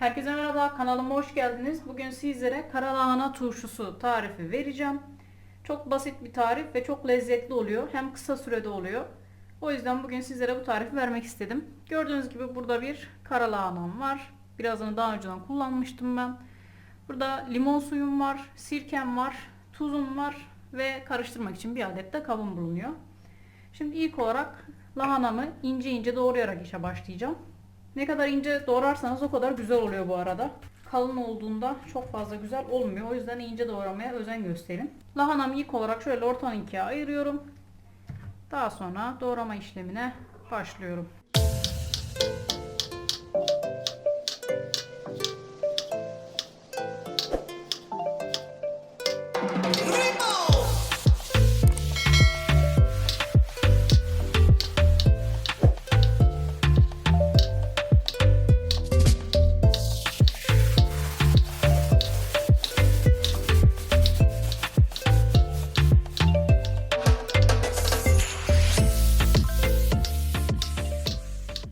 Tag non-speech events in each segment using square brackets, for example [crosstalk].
Herkese merhaba, kanalıma hoş geldiniz. Bugün sizlere karalahana turşusu tarifi vereceğim. Çok basit bir tarif ve çok lezzetli oluyor. Hem kısa sürede oluyor. O yüzden bugün sizlere bu tarifi vermek istedim. Gördüğünüz gibi burada bir karalahanam var. Birazını daha önceden kullanmıştım ben. Burada limon suyum var, sirkem var, tuzum var ve karıştırmak için bir adet de kabım bulunuyor. Şimdi ilk olarak lahanamı ince ince doğrayarak işe başlayacağım. Ne kadar ince doğrarsanız o kadar güzel oluyor bu arada. Kalın olduğunda çok fazla güzel olmuyor. O yüzden ince doğramaya özen gösterin. Lahanamı ilk olarak şöyle ortadan ikiye ayırıyorum. Daha sonra doğrama işlemine başlıyorum.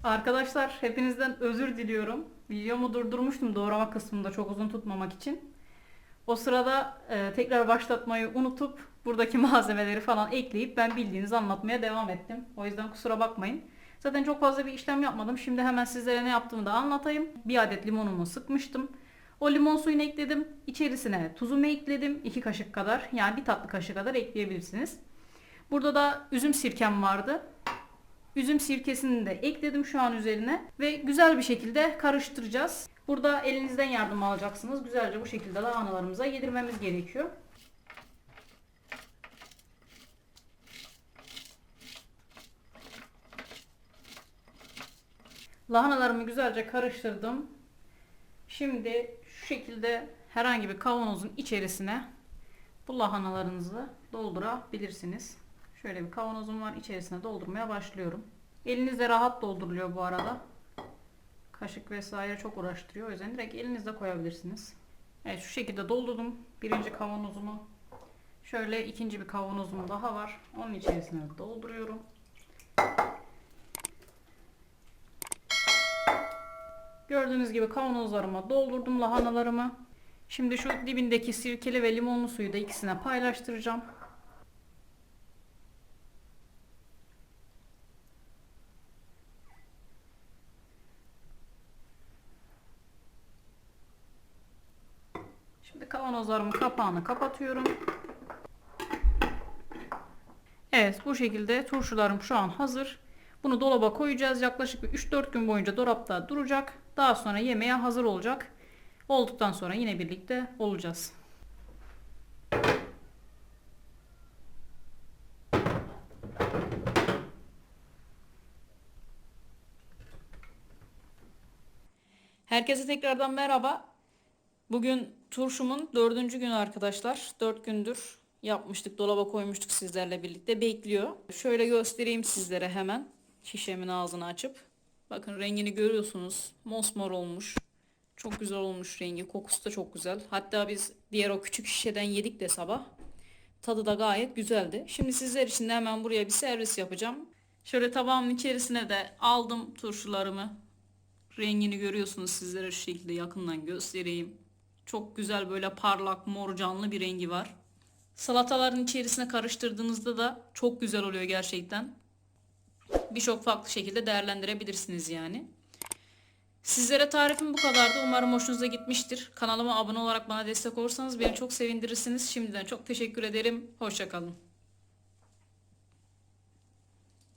Arkadaşlar hepinizden özür diliyorum. Videomu durdurmuştum doğrama kısmında çok uzun tutmamak için. O sırada e, tekrar başlatmayı unutup buradaki [laughs] malzemeleri falan ekleyip ben bildiğinizi anlatmaya devam ettim. O yüzden kusura bakmayın. Zaten çok fazla bir işlem yapmadım. Şimdi hemen sizlere ne yaptığımı da anlatayım. Bir adet limonumu sıkmıştım. O limon suyunu ekledim. İçerisine tuzumu ekledim. 2 kaşık kadar yani bir tatlı kaşığı kadar ekleyebilirsiniz. Burada da üzüm sirkem vardı. Üzüm sirkesini de ekledim şu an üzerine ve güzel bir şekilde karıştıracağız. Burada elinizden yardım alacaksınız. Güzelce bu şekilde lahanalarımıza yedirmemiz gerekiyor. Lahanalarımı güzelce karıştırdım. Şimdi şu şekilde herhangi bir kavanozun içerisine bu lahanalarınızı doldurabilirsiniz. Şöyle bir kavanozum var. içerisine doldurmaya başlıyorum. Elinizle rahat dolduruluyor bu arada. Kaşık vesaire çok uğraştırıyor. O yüzden direkt elinizle koyabilirsiniz. Evet şu şekilde doldurdum. Birinci kavanozumu. Şöyle ikinci bir kavanozum daha var. Onun içerisine dolduruyorum. Gördüğünüz gibi kavanozlarıma doldurdum lahanalarımı. Şimdi şu dibindeki sirkeli ve limonlu suyu da ikisine paylaştıracağım. Kavanozlarımın kapağını kapatıyorum. Evet bu şekilde turşularım şu an hazır. Bunu dolaba koyacağız. Yaklaşık bir 3-4 gün boyunca dolapta duracak. Daha sonra yemeğe hazır olacak. Olduktan sonra yine birlikte olacağız. Herkese tekrardan merhaba. Bugün turşumun dördüncü günü arkadaşlar. Dört gündür yapmıştık, dolaba koymuştuk sizlerle birlikte. Bekliyor. Şöyle göstereyim sizlere hemen. Şişemin ağzını açıp. Bakın rengini görüyorsunuz. Mosmor olmuş. Çok güzel olmuş rengi. Kokusu da çok güzel. Hatta biz diğer o küçük şişeden yedik de sabah. Tadı da gayet güzeldi. Şimdi sizler için de hemen buraya bir servis yapacağım. Şöyle tabağımın içerisine de aldım turşularımı. Rengini görüyorsunuz sizlere şu şekilde yakından göstereyim. Çok güzel böyle parlak mor canlı bir rengi var. Salataların içerisine karıştırdığınızda da çok güzel oluyor gerçekten. Birçok farklı şekilde değerlendirebilirsiniz yani. Sizlere tarifim bu kadardı. Umarım hoşunuza gitmiştir. Kanalıma abone olarak bana destek olursanız beni çok sevindirirsiniz. Şimdiden çok teşekkür ederim. Hoşçakalın.